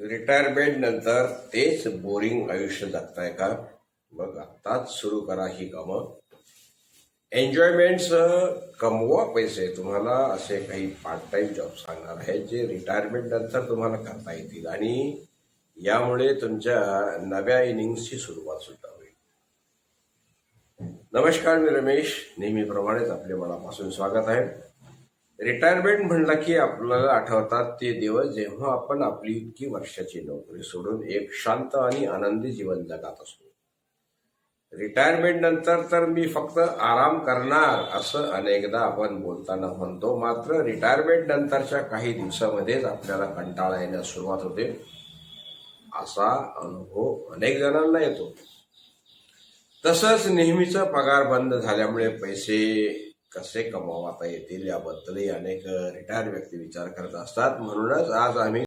Retirement नंतर तेच boring आयुष्य जगताय का? मग आत्ताच सुरू करा ही कामं. एन्जॉयमेंटचं कमवा पैसे. तुम्हाला असे काही पार्ट टाइम जॉब सांगणार आहेत जे रिटायरमेंट नंतर तुम्हाला करता येतील. आणि यामुळे तुमच्या नव्या इनिंग्सची सुरुवात सुद्धा होईल. नमस्कार मी रमेश. नेहमीप्रमाणेच आपले मनापासून स्वागत आहे. रिटायरमेंट म्हणलं की आपल्याला आठवतात ते दिवस जेव्हा आपण आपली इतकी वर्षाची नोकरी सोडून एक शांत आणि आनंदी जीवन जगात असतो. रिटायरमेंट नंतर तर मी फक्त आराम करणार असं अनेकदा आपण बोलताना म्हणतो. मात्र रिटायरमेंट नंतरच्या काही दिवसामध्येच आपल्याला कंटाळा येण्यास सुरुवात होते. असा अनुभव अनेक जणांना येतो. तसंच नेहमीचा पगार बंद झाल्यामुळे पैसे कसे कमावता येतील याबद्दलही अनेक रिटायर व्यक्ती विचार करत असतात. म्हणूनच आज आम्ही